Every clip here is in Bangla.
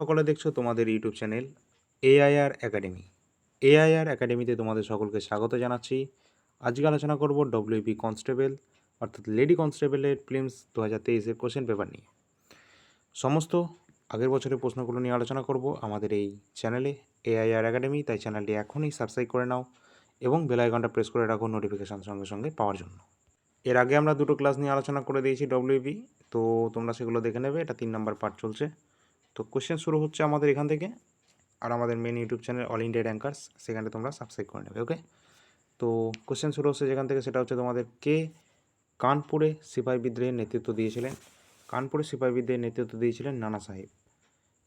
সকলে দেখছ তোমাদের YouTube channel AIR academy. AIR একাডেমিতে তোমাদের সকলকে স্বাগত জানাচ্ছি। আজকে আলোচনা করব ডব্লিউপি কনস্টেবল, অর্থাৎ লেডি কনস্টেবলের ফিল্মস দু হাজার তেইশের কোশ্চেন পেপার নিয়ে। সমস্ত আগের বছরের প্রশ্নগুলো নিয়ে আলোচনা করব আমাদের এই চ্যানেলে এআইআর একাডেমি, তাই চ্যানেলটি এখনই সাবস্ক্রাইব করে নাও এবং বেল আইকনটা প্রেস করে রাখো নোটিফিকেশান সঙ্গে সঙ্গে পাওয়ার জন্য। এর আগে আমরা দুটো ক্লাস নিয়ে আলোচনা করে দিয়েছি ডব্লিউপি তো তোমরা সেগুলো দেখে নেবে, এটা তিন নম্বর পার্ট চলছে। তো কোশ্চেন শুরু হচ্ছে আমাদের এখান থেকে আর আমাদের main YouTube channel all India rankers সেখানে তোমরা সাবস্ক্রাইব করে নেবে ওকে তো কোশ্চেন শুরু হচ্ছে যেখান থেকে, সেটা হচ্ছে তোমাদের কে কানপুরে সিপাহী বিদ্রোহের নেতৃত্ব দিয়েছিলেন? কানপুরে সিপাহী বিদ্রোহের নেতৃত্ব দিয়েছিলেন নানা সাহেব।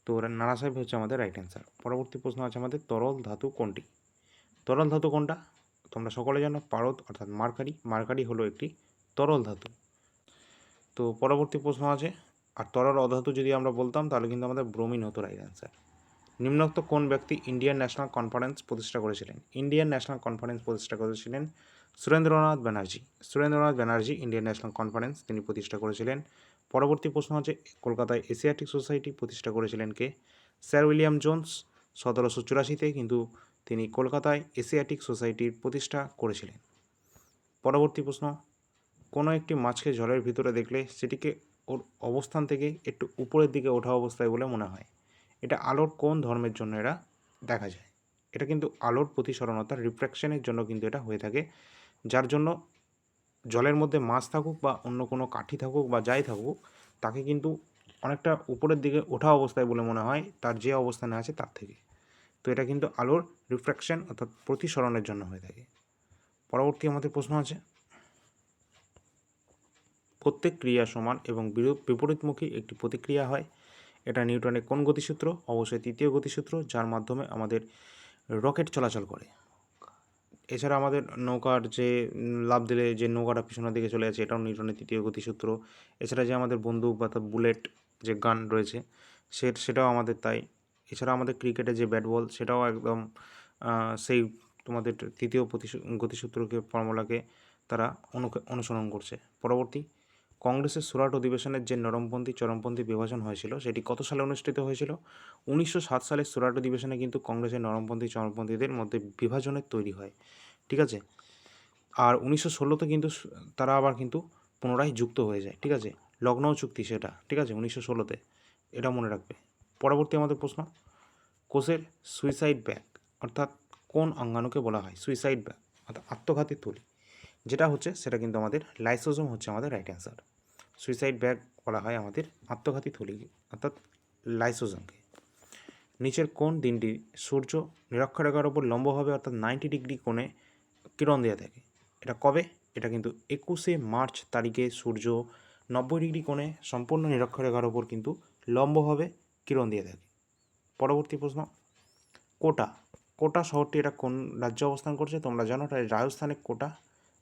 তো নানা সাহেব হচ্ছে আমাদের রাইট অ্যান্সার পরবর্তী প্রশ্ন আছে আমাদের, তরল ধাতু কোনটি? তরল ধাতু কোনটা? তোমরা সকলে জানো, পারদ অর্থাৎ মার্কারি। মার্কারি হলো একটি তরল ধাতু। তো পরবর্তী প্রশ্ন আছে আর তরল অধাতু যদি আমরা বলতাম, তাহলে কিন্তু আমাদের ব্রোমিন হতো রাইট অ্যান্সার নিম্নোক্ত কোন ব্যক্তি ইন্ডিয়ান ন্যাশনাল কনফারেন্স প্রতিষ্ঠা করেছিলেন? ইন্ডিয়ান ন্যাশনাল কনফারেন্স প্রতিষ্ঠা করেছিলেন Surendranath Banerjee. Surendranath Banerjee Indian national conference তিনি প্রতিষ্ঠা করেছিলেন। পরবর্তী প্রশ্ন হচ্ছে, কলকাতায় এশিয়াটিক সোসাইটি প্রতিষ্ঠা করেছিলেন কে? স্যার উইলিয়াম জোন্স সতেরোশো চুরাশিতে কিন্তু তিনি কলকাতায় এশিয়াটিক সোসাইটির প্রতিষ্ঠা করেছিলেন। পরবর্তী প্রশ্ন, কোনো একটি মাছকে জলের ভিতরে দেখলে সেটিকে ওর অবস্থান থেকে একটু উপরের দিকে ওঠা অবস্থায় বলে মনে হয়। এটা আলোর কোন ধর্মের জন্য এরা দেখা যায়। এটা কিন্তু আলোর প্রতিসরণ প্রতিসরণতা রিফ্র্যাকশনের জন্য কিন্তু এটা হয়ে থাকে। যার জন্য জলের মধ্যে মাছ থাকুক বা অন্য কোনো কাঠি থাকুক বা যাই থাকুক, তাকে কিন্তু অনেকটা উপরের দিকে ওঠা অবস্থায় বলে মনে হয়, তার যে অবস্থানে আছে তার থেকে। তো এটা কিন্তু আলোর রিফ্র্যাকশন অর্থাৎ প্রতিসরণের জন্য হয়ে থাকে। পরবর্তী আমাদের প্রশ্ন আছে। প্রত্যেক ক্রিয়া সমান এবং বিপরীতমুখী একটি প্রতিক্রিয়া হয়। এটা নিউটনের কোন গতিসূত্র? অবশ্যই তৃতীয় গতিসূত্র, যার মাধ্যমে আমাদের রকেট চলাচল করে। এছাড়া আমাদের নৌকার যে লাভ দিলে যে নৌকাটা পিছনের দিকে চলে যাচ্ছে, এটাও নিউটনের তৃতীয় গতিসূত্র। এছাড়া যে আমাদের বন্দুক বা বুলেট যে গান রয়েছে, সে সেটাও আমাদের তাই। এছাড়া আমাদের ক্রিকেটে যে ব্যাট বল, সেটাও একদম সেই তোমাদের তৃতীয় গতিসূত্রকে, ফর্মুলাকে তারা অনু- অনুসরণ করছে। পরবর্তী কংগ্রেসের সুরাট অধিবেশনের যে নরমপন্থী, চরমপন্থী বিভাজন হয়েছিল, সেটি কত সালে অনুষ্ঠিত হয়েছিল? উনিশশো সাত সালের সুরাট অধিবেশনে কিন্তু কংগ্রেসের নরমপন্থী, চরমপন্থীদের মধ্যে বিভাজনের তৈরি হয়। ঠিক আছে? আর উনিশশো ষোলোতে কিন্তু তারা আবার কিন্তু পুনরায় যুক্ত হয়ে যায়। ঠিক আছে? লগ্নৌ চুক্তি সেটা। ঠিক আছে? উনিশশো ষোলোতে। এটা মনে রাখবে। পরবর্তী আমাদের প্রশ্ন। কোষের সুইসাইড ব্যাগ অর্থাৎ কোন অঙ্গাণুকে বলা হয়? সুইসাইড ব্যাগ অর্থাৎ আত্মঘাতী তুলি। যেটা হচ্ছে, সেটা কিন্তু আমাদের লাইসোজোম হচ্ছে আমাদের রাইট অ্যান্সার সুইসাইড ব্যাগ বলা হয় আমাদের আত্মঘাতী থলি, অর্থাৎ লাইসোজোমকে। নিচের কোন দিনটি সূর্য নিরক্ষরেখার ওপর লম্বভাবে, অর্থাৎ নাইনটি ডিগ্রি কোণে কিরণ দেওয়া থাকে। এটা কবে? এটা কিন্তু একুশে মার্চ তারিখে সূর্য নব্বই ডিগ্রি কোণে সম্পূর্ণ নিরক্ষরেখার ওপর কিন্তু লম্বভাবে কিরণ দিয়ে থাকে। পরবর্তী প্রশ্ন, কোটা। কোটা শহরটি এটা কোন রাজ্যে অবস্থান করছে? তোমরা জানো, এটা রাজস্থানের কোটা।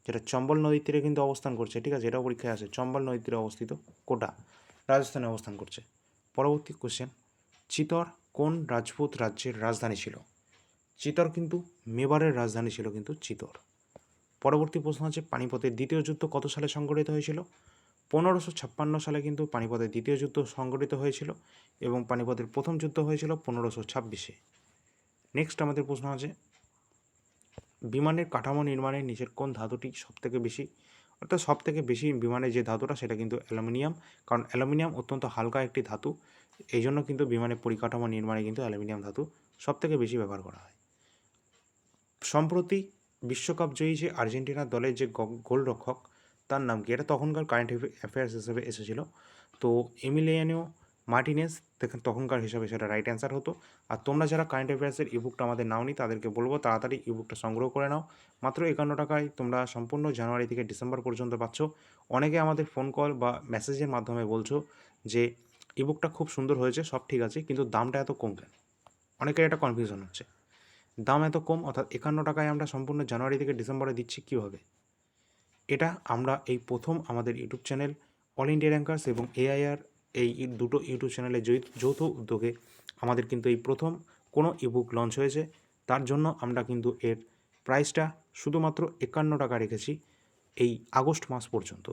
যেটা চম্বল নদীর তীরে কিন্তু অবস্থান করছে, ঠিক আছে? এটাও পরীক্ষায় আসে চম্বল নদীর তীরে অবস্থিত কোটা রাজস্থানে অবস্থান করছে। পরবর্তী কোশ্চেন চিতর কোন রাজপুত রাজ্যের রাজধানী ছিল? চিতর কিন্তু মেবারের রাজধানী ছিল কিন্তু চিতর। পরবর্তী প্রশ্ন আছে, পানিপথের দ্বিতীয় যুদ্ধ কত সালে সংঘটিত হয়েছিল? পনেরোশো ছাপ্পান্ন সালে কিন্তু পানিপথের দ্বিতীয় যুদ্ধ সংঘটিত হয়েছিল এবং পানিপথের প্রথম যুদ্ধ হয়েছিল পনেরোশো ছাব্বিশে। নেক্সট আমাদের প্রশ্ন আছে বিমানের কাঠামো নির্মাণের নিচের কোন ধাতুটি সবথেকে বেশি? অর্থাৎ সব থেকে বেশি বিমানের যে ধাতুটা সেটা কিন্তু অ্যালুমিনিয়াম। কারণ অ্যালুমিনিয়াম অত্যন্ত হালকা একটি ধাতু। এই জন্য কিন্তু বিমানের পরিকাঠামো নির্মাণে কিন্তু অ্যালুমিনিয়াম ধাতু সবথেকে বেশি ব্যবহার করা হয়। সম্প্রতি বিশ্বকাপ জয়ী যে আর্জেন্টিনার দলের যে গোলরক্ষক, তার নাম কি? এটা তখনকার কারেন্ট অ্যাফেয়ার্স হিসেবে এসেছিল। তো এমিলিয়ানিও মার্টিনেস তখনকার হিসাবে সেটা রাইট অ্যান্সার হতো। আর তোমরা যারা কারেন্ট অ্যাফেয়ার্সের ইবুকটা আমাদের নাওনি, তাদেরকে বলব তাড়াতাড়ি ইবুকটা সংগ্রহ করে নাও। মাত্র একান্ন টাকায় তোমরা সম্পূর্ণ জানুয়ারি থেকে ডিসেম্বর পর্যন্ত পাচ্ছ। অনেকে আমাদের ফোন কল বা মেসেজের মাধ্যমে বলছো যে ইবুকটা খুব সুন্দর হয়েছে, সব ঠিক আছে, কিন্তু দামটা এত কম কেন? অনেকের এটা কনফিউশন হচ্ছে। দাম এত কম, অর্থাৎ একান্ন টাকায় আমরা সম্পূর্ণ জানুয়ারি থেকে ডিসেম্বরে দিচ্ছি কীভাবে? এটা আমরা এই প্রথম আমাদের YouTube channel all India rankers এবং এআইআর এই দুটো ইউটিউব চ্যানেলে যৌথ উদ্যোগে আমাদের কিন্তু এই প্রথম কোনো ইবুক লঞ্চ হয়েছে। তার জন্য আমরা কিন্তু এর প্রাইসটা শুধুমাত্র একান্ন টাকা রেখেছি এই আগস্ট মাস পর্যন্ত।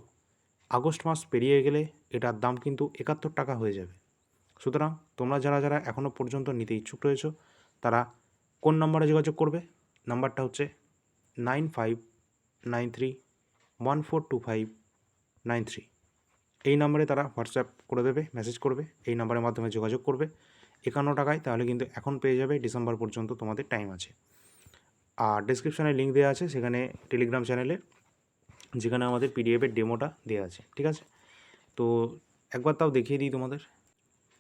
আগস্ট মাস পেরিয়ে গেলে এটার দাম কিন্তু একাত্তর টাকা হয়ে যাবে। সুতরাং তোমরা যারা যারা এখনও পর্যন্ত নিতে ইচ্ছুক রয়েছো, তারা কোন নম্বরে যোগাযোগ করবে? নাম্বারটা হচ্ছে nine five nine three one four two five nine three. এই নম্বরে তারা হোয়াটসঅ্যাপ করে দেবে মেসেজ করবে, এই নাম্বারের মাধ্যমে যোগাযোগ করবে। একান্ন টাকায় তাহলে কিন্তু এখন পেয়ে যাবে ডিসেম্বর পর্যন্ত তোমাদের টাইম আছে। আর ডিসক্রিপশানে লিঙ্ক দেওয়া আছে, সেখানে টেলিগ্রাম চ্যানেলে যেখানে আমাদের পিডিএফের ডেমোটা দেওয়া আছে, ঠিক আছে? তো একবার তাও দেখিয়ে দিই তোমাদের।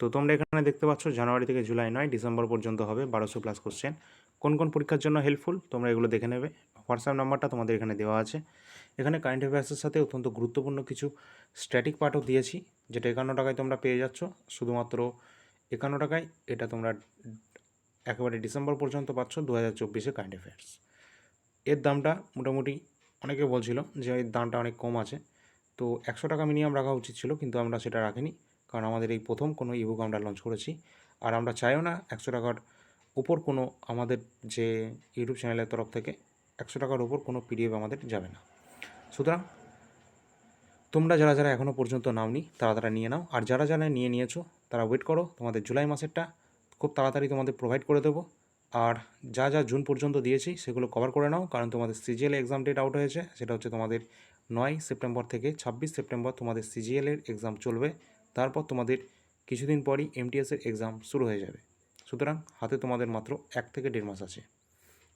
তো তোমরা এখানে দেখতে পাচ্ছ, জানুয়ারি থেকে জুলাই নয় ডিসেম্বর পর্যন্ত হবে, বারোশো প্লাস কোশ্চেন কোন কোন পরীক্ষার জন্য হেল্পফুল তোমরা এগুলো দেখে নেবে। হোয়াটসঅ্যাপ নাম্বারটা তোমাদের এখানে দেওয়া আছে। এখানে কারেন্ট অ্যাফেয়ার্সের সাথে অত্যন্ত গুরুত্বপূর্ণ কিছু স্ট্যাটিক পার্টও দিয়েছি, যেটা একান্ন টাকায় তোমরা পেয়ে যাচ্ছ। শুধুমাত্র একান্ন টাকায় এটা তোমরা একেবারে ডিসেম্বর পর্যন্ত পাচ্ছ দু হাজার চব্বিশে কারেন্ট অ্যাফেয়ার্স এর দামটা মোটামুটি অনেকে বলছিল যে এর দামটা অনেক কম আছে, তো একশো টাকা মিনিমাম রাখা উচিত ছিল, কিন্তু আমরা সেটা রাখিনি, কারণ আমাদের এই প্রথম কোনো ইবুক আমরা লঞ্চ করেছি। আর আমরা চাইও না একশো টাকার উপর কোনো আমাদের যে ইউটিউব চ্যানেলের তরফ থেকে একশো টাকার ওপর কোনো পিডিএফ আমাদের যাবে না। সুতরাং তোমরা যারা যারা এখনও পর্যন্ত নাওনি তারা তারা নিয়ে নাও। আর যারা যারা নিয়ে নিয়েছো, তারা ওয়েট করো, তোমাদের জুলাই মাসেরটা খুব তাড়াতাড়ি তোমাদের প্রোভাইড করে দেবো। আর যা যা জুন পর্যন্ত দিয়েছি, সেগুলো কভার করে নাও, কারণ তোমাদের সিজিএল এক্সাম ডেট আউট হয়েছে, সেটা হচ্ছে তোমাদের নয় সেপ্টেম্বর থেকে ছাব্বিশ সেপ্টেম্বর তোমাদের সিজিএলের এক্সাম চলবে। তারপর তোমাদের কিছুদিন পরই এমটিএসের এক্সাম শুরু হয়ে যাবে। সুতরাং হাতে তোমাদের মাত্র এক থেকে দেড় মাস আছে।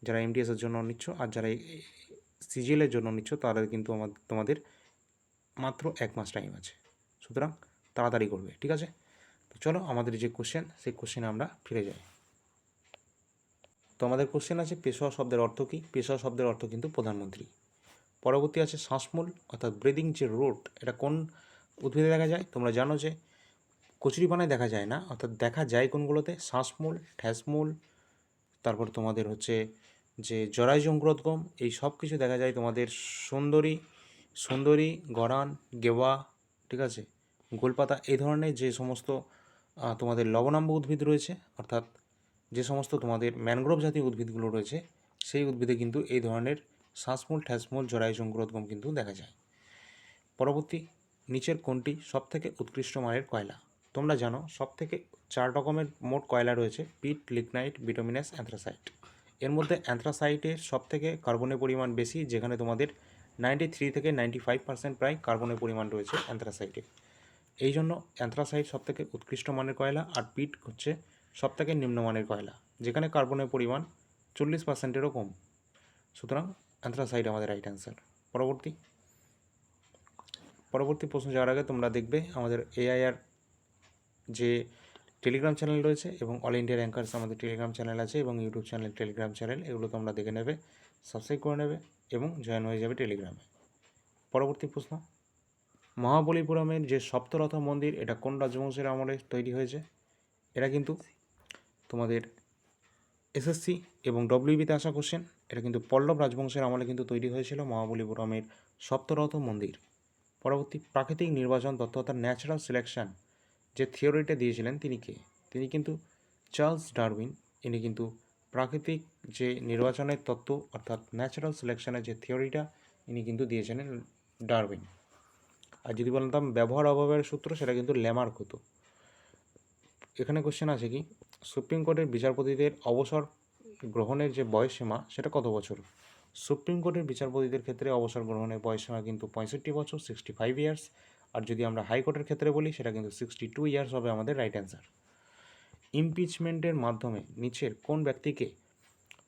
যারা এমটিএসের জন্য নিচ্ছ আর যারা সিজিএলের জন্য নিচ্ছ, তাদের কিন্তু আমার তোমাদের মাত্র এক মাস টাইম আছে। সুতরাং তাড়াতাড়ি করবে, ঠিক আছে? তো চলো আমাদের যে কোশ্চেন সেই কোশ্চেনে আমরা ফিরে যাই। তো আমাদের কোশ্চেন আছে, পেশোয়া শব্দের অর্থ কী? পেশোয়া শব্দের অর্থ কিন্তু প্রধানমন্ত্রী। পরবর্তী আছে শ্বাসমূল, অর্থাৎ ব্রিদিং যে রোড এটা কোন উদ্ভিদে দেখা যায়? তোমরা জানো যে কচুরিপানায় দেখা যায় না, অর্থাৎ দেখা যায় কোনগুলোতে? শ্বাসমূল ঠ্যাসমূল তারপর তোমাদের হচ্ছে যে জরায়ু অঙ্কুরোদ্গম এই সব কিছু দেখা যায় তোমাদের সুন্দরী সুন্দরী, গরান, গেওয়া, ঠিক আছে? গোলপাতা, এই ধরনের যে সমস্ত তোমাদের লবণাম্ব উদ্ভিদ রয়েছে, অর্থাৎ যে সমস্ত তোমাদের ম্যানগ্রোভ জাতীয় উদ্ভিদগুলো রয়েছে, সেই উদ্ভিদে কিন্তু এই ধরনের শ্বাসমূল ঠ্যাসমূল জরায়ু অঙ্কুরোদ্গম কিন্তু দেখা যায়। পরবর্তী, নিচের কোনটি সবথেকে উৎকৃষ্ট মানের কয়লা? তোমরা জানো সব থেকে চার রকমের মোট কয়লা রয়েছে? Peat, lignite, bituminous, anthracite. এর মধ্যে অ্যান্থ্রাসাইটের সব থেকে কার্বনের পরিমাণ বেশি, যেখানে তোমাদের নাইনটি থ্রি থেকে নাইনটি ফাইভ পার্সেন্ট প্রায় কার্বনের পরিমাণ রয়েছে অ্যান্থ্রাসাইটে। এই জন্য অ্যান্থ্রাসাইট সবথেকে উৎকৃষ্ট মানের কয়লা, আর পিট হচ্ছে সবথেকে নিম্নমানের কয়লা, যেখানে কার্বনের পরিমাণ চল্লিশ পার্সেন্টেরও কম। সুতরাং অ্যান্থ্রাসাইট আমাদের রাইট অ্যান্সার পরবর্তী পরবর্তী প্রশ্ন যাওয়ার আগে তোমরা দেখবে আমাদের এআইআর যে টেলিগ্রাম চ্যানেল রয়েছে এবং অল ইন্ডিয়া র্যাঙ্কার্স আমাদের টেলিগ্রাম চ্যানেল আছে এবং ইউটিউব চ্যানেল টেলিগ্রাম চ্যানেল এগুলো তোমরা দেখে নেবে সাবস্ক্রাইব করে নেবে এবং জয়েন হয়ে যাবে টেলিগ্রামে পরবর্তী প্রশ্ন। মহাবলীপুরমের যে সপ্তরথ মন্দির, এটা কোন রাজবংশের আমলে তৈরি হয়েছে? এটা কিন্তু তোমাদের এসএসসি এবং ডব্লিউবিতে আসা কোশ্চেন এটা কিন্তু পল্লব রাজবংশের আমলে কিন্তু তৈরি হয়েছিল মহাবলীপুরমের সপ্তরথ মন্দির। পরবর্তী প্রাকৃতিক নির্বাচন তত্ত্ব অর্থাৎ ন্যাচারাল সিলেকশন যে থিওরিটা দিয়েছিলেন তিনি কে? তিনি কিন্তু চার্লস ডারউইন। ইনি কিন্তু প্রাকৃতিক যে নির্বাচনের তত্ত্ব, অর্থাৎ ন্যাচারাল সিলেকশনের যে থিওরিটা, ইনি কিন্তু দিয়েছিলেন ডারউইন। আর যদি বলতাম ব্যবহার অভাবের সূত্র, সেটা কিন্তু ল্যামার্ক হতো। এখানে কোশ্চেন আছে কি? সুপ্রিম কোর্টের বিচারপতিদের অবসর গ্রহণের যে বয়সসীমা, সেটা কত বছর? সুপ্রিম কোর্টের বিচারপতিদের ক্ষেত্রে অবসর গ্রহণের বয়সসীমা কিন্তু পঁয়ষট্টি বছর সিক্সটি ফাইভ ইয়ার্স আর যদি আমরা হাইকোর্টের ক্ষেত্রে বলি, সেটা কিন্তু সিক্সটি টু ইয়ার্স হবে আমাদের রাইট অ্যান্সার ইমপিচমেন্টের মাধ্যমে নিচের কোন ব্যক্তিকে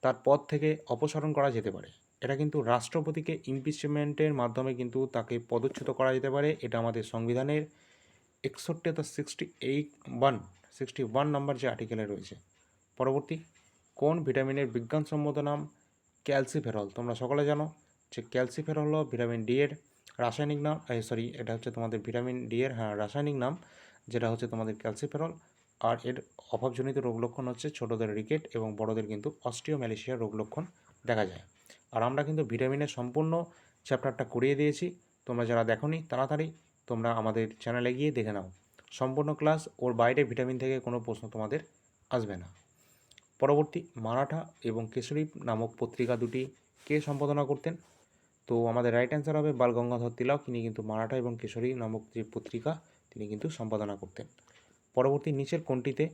তার পদ থেকে অপসারণ করা যেতে পারে? এটা কিন্তু রাষ্ট্রপতিকে ইমপিচমেন্টের মাধ্যমে কিন্তু তাকে পদচ্যুত করা যেতে পারে। এটা আমাদের সংবিধানের একষট্টি অর্থাৎ sixty eight one sixty one number যে আর্টিকেলে রয়েছে। পরবর্তী, কোন ভিটামিনের বিজ্ঞানসম্মত নাম ক্যালসিফেরল? তোমরা সকলে জানো যে ক্যালসিফেরল হলো ভিটামিন ডি এর রাসায়নিক নাম সরি এটা হচ্ছে তোমাদের ভিটামিন ডি এর হ্যাঁ রাসায়নিক নাম, যেটা হচ্ছে তোমাদের ক্যালসিফেরল, আর এর অভাবজনিত রোগ লক্ষণ হচ্ছে ছোটোদের রিকেট এবং বড়দের কিন্তু অস্টিওম্যালেশিয়ার রোগ লক্ষণ দেখা যায়। আর আমরা কিন্তু ভিটামিনের সম্পূর্ণ চ্যাপ্টারটা করিয়ে দিয়েছি, তোমরা যারা দেখোনি তাড়াতাড়ি তোমরা আমাদের চ্যানেলে গিয়ে দেখে নাও। সম্পূর্ণ ক্লাস ওর বাইরে ভিটামিন থেকে কোনো প্রশ্ন তোমাদের আসবে না। পরবর্তী মারাঠা এবং কেশরী নামক পত্রিকা দুটি কে সম্পাদনা করতেন? তো আমাদের রাইট অ্যান্সার হবে বালগঙ্গাধর তিলক। তিনি কিন্তু মারাঠা এবং কেশরী নামক যে পত্রিকা, তিনি কিন্তু সম্পাদনা করতেন। পরবর্তী নিচের কোনটিতে?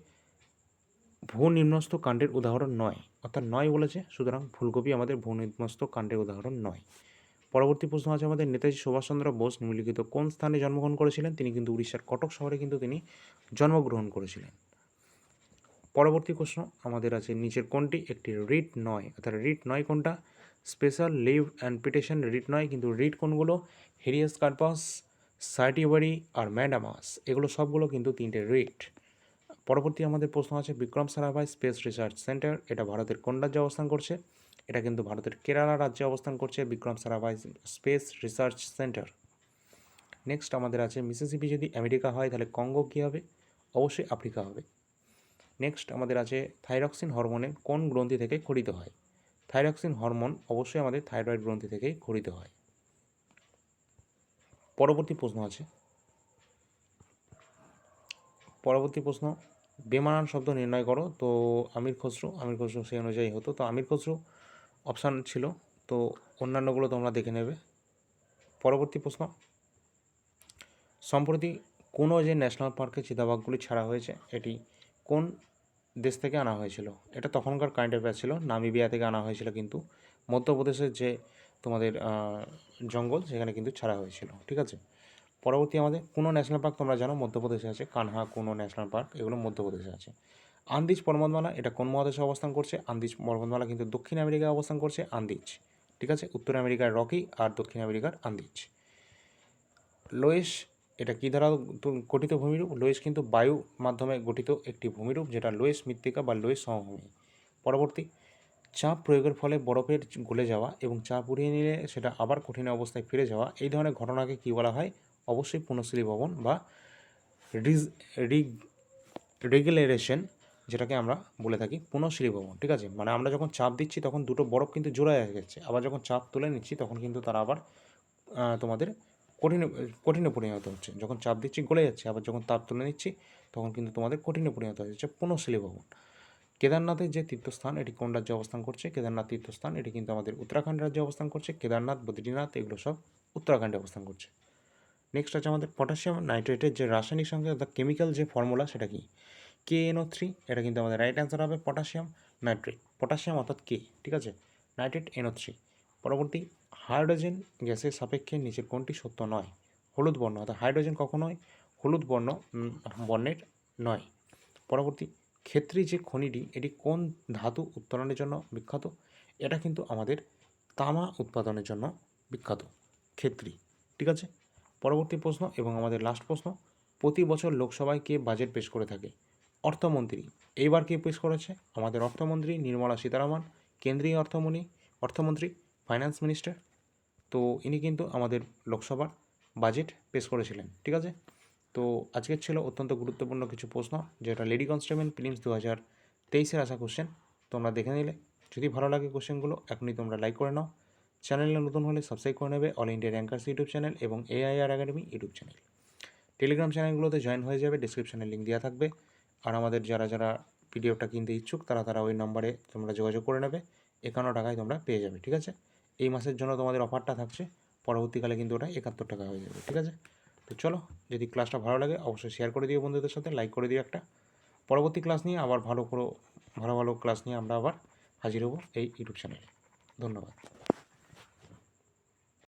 ভূনিম্নস্থ কাণ্ডের উদাহরণ নয়। অর্থাৎ নয় বলেছে, সুতরাং ফুলকপি আমাদের ভূনিম্নস্থ কাণ্ডের উদাহরণ নয়। পরবর্তী প্রশ্ন আছে আমাদের, নেতাজি সুভাষচন্দ্র বোস নিম্নলিখিত কোন স্থানে জন্মগ্রহণ করেছিলেন? তিনি কিন্তু উড়িষ্যার কটক শহরে কিন্তু তিনি জন্মগ্রহণ করেছিলেন। পরবর্তী প্রশ্ন আমাদের আছে, নিচের কোনটি? একটি রিট নয়। অর্থাৎ রিট নয় কোনটা? Special leave and petition writ নয়, কিন্তু রিট কোনগুলো? হেরিয়াস কার্পাস সার্টিবারি আর ম্যাডামাস। এগুলো সবগুলো কিন্তু তিনটে রিট। পরবর্তী আমাদের প্রশ্ন আছে, Vikram Sarabhai space research centre, এটা ভারতের কোন রাজ্যে অবস্থান করছে? এটা কিন্তু ভারতের কেরালা রাজ্যে অবস্থান করছে, Vikram Sarabhai space research centre. Next আমাদের আছে, মিসিসিপি যদি আমেরিকা হয়, তাহলে কঙ্গো কী হবে? অবশ্যই আফ্রিকা হবে। নেক্সট আমাদের আছে, থাইরক্সিন হরমোনে কোন গ্রন্থি থেকে খরিত হয়? থাইরক্সিন হরমোন অবশ্যই আমাদের থাইরয়েড গ্রন্থি থেকেই খরিত হয়। পরবর্তী প্রশ্ন আছে। পরবর্তী প্রশ্ন, বেমানান শব্দ নির্ণয় করো। তো আমির খসরু আমির খসরু সেই অনুযায়ী হতো। তো আমির খসরু অপশান ছিল। তো অন্যান্যগুলো তোমরা দেখে নেবে। পরবর্তী প্রশ্ন, সম্প্রতি কোনো যে ন্যাশনাল পার্কে চিতাবাঘগুলি ছাড়া হয়েছে, এটি কোন দেশ থেকে আনা হয়েছিল। এটা তখনকার কারেন্ট অ্যাফেয়ার ছিল, নামিবিয়া থেকে আনা হয়েছিল কিন্তু মধ্যপ্রদেশের যে তোমাদের জঙ্গল সেখানে কিন্তু ছাড়া হয়েছিল, ঠিক আছে? পরবর্তী আমাদের কোনো ন্যাশনাল পার্ক তোমরা জানো, মধ্যপ্রদেশে আছে, কানহা কোনো ন্যাশনাল পার্ক এগুলো মধ্যপ্রদেশে আছে। আন্দিজ পর্বতমালা, এটা কোন মহাদেশে অবস্থান করছে? আন্দিজ পর্বতমালা কিন্তু দক্ষিণ আমেরিকায় অবস্থান করছে, আন্দিজ, ঠিক আছে? উত্তর আমেরিকার রকি আর দক্ষিণ আমেরিকার আন্দিজ। লোয়েস এটা কী দ্বারা গঠিত ভূমিরূপ? লোয়েস কিন্তু বায়ু মাধ্যমে গঠিত একটি ভূমিরূপ, যেটা লোয়েস মৃত্তিকা বা লোয়েস সমভূমি। পরবর্তী, চাপ প্রয়োগের ফলে বরফের গলে যাওয়া এবং চাপ উড়িয়ে নিলে সেটা আবার কঠিন অবস্থায় ফিরে যাওয়া, এই ধরনের ঘটনাকে কী বলা হয়? অবশ্যই পুনঃশ্রী ভবন বা রিজ, রিগ, রেগুলারেশন, যেটাকে আমরা বলে থাকি পুনঃশ্রী ভবন, ঠিক আছে? মানে আমরা যখন চাপ দিচ্ছি, তখন দুটো বরফ কিন্তু জোড়ায় হয়ে যাচ্ছে আবার যখন চাপ তুলে নিচ্ছি, তখন কিন্তু তারা আবার তোমাদের কঠিনে কঠিনে পরিণত হচ্ছে। যখন চাপ দিচ্ছি, গলে যাচ্ছে। আবার যখন তাপ তুলে নিচ্ছি, তখন কিন্তু তোমাদের কঠিনে পরিণত হচ্ছে পুনঃশিলী ভবন কেদারনাথের যে তীর্থস্থান, এটি কোন রাজ্যে অবস্থান করছে? কেদারনাথ তীর্থস্থান, এটি কিন্তু আমাদের উত্তরাখণ্ড রাজ্যে অবস্থান করছে। কেদারনাথ, বদ্রীনাথ, এগুলো সব উত্তরাখণ্ডে অবস্থান করছে। নেক্সট আছে আমাদের পটাশিয়াম নাইট্রেটের যে রাসায়নিক সংখ্যা অর্থাৎ কেমিক্যাল যে ফর্মুলা সেটা কি? কে এনও থ্রি এটা কিন্তু আমাদের রাইট অ্যান্সার হবে পটাশিয়াম নাইট্রেট পটাশিয়াম অর্থাৎ কে ঠিক আছে? নাইট্রেট এনও থ্রি পরবর্তী হাইড্রোজেন গ্যাসের সাপেক্ষে নিচের কোনটি সত্য নয়। হলুদ বর্ণ, অর্থাৎ হাইড্রোজেন কখনোই হলুদ বর্ণ বর্ণের নয়। পরবর্তী, ক্ষেত্রে যে খনিটি, এটি কোন ধাতু উত্তোলনের জন্য বিখ্যাত? এটা কিন্তু আমাদের তামা উৎপাদনের জন্য বিখ্যাত। ক্ষেত্রী, ঠিক আছে? পরবর্তী প্রশ্ন এবং আমাদের লাস্ট প্রশ্ন, প্রতি বছর লোকসভায় কে বাজেট পেশ করে থাকে? অর্থমন্ত্রী, এইবার কে পেশ করেছে? আমাদের অর্থমন্ত্রী নির্মলা সীতারামন, কেন্দ্রীয় অর্থমন্ত্রী অর্থমন্ত্রী ফাইন্যান্স মিনিস্টার তো ইনি কিন্তু আমাদের লোকসভার বাজেট পেশ করেছিলেন, ঠিক আছে? তো আজকের ছিল অত্যন্ত গুরুত্বপূর্ণ কিছু প্রশ্ন, যেটা লেডি কনস্টেবল প্রিলিমস দু হাজার তেইশের আসা কোশ্চেন তোমরা দেখে নিলে। যদি ভালো লাগে কোশ্চেনগুলো এখনই তোমরা লাইক করে নাও। চ্যানেলে নতুন হলে সাবস্ক্রাইব করে নেবে all India rankers YouTube channel এবং AIR academy YouTube channel Telegram চ্যানেলগুলোতে join হয়ে যাবে ডিসক্রিপশানে লিঙ্ক দেওয়া থাকবে। আর আমাদের যারা যারা পিডিএফটা কিনতে ইচ্ছুক, তারা তারা ওই নম্বরে তোমরা যোগাযোগ করে নেবে। একান্ন টাকায় তোমরা পেয়ে যাবে, ঠিক আছে? এই মাসের জন্য তোমাদের অফারটা থাকছে। পরবর্তীকালে কিন্তু ওটা একাত্তর টাকা হয়ে যাবে, ঠিক আছে? তো চলো, যদি ক্লাসটা ভালো লাগে, অবশ্যই শেয়ার করে দিও বন্ধুদের সাথে লাইক করে দিও একটা। পরবর্তী ক্লাস নিয়ে আবার ভালো করে, ভালো ভালো ক্লাস নিয়ে আমরা আবার হাজির হব এই ইউটিউব চ্যানেলে ধন্যবাদ।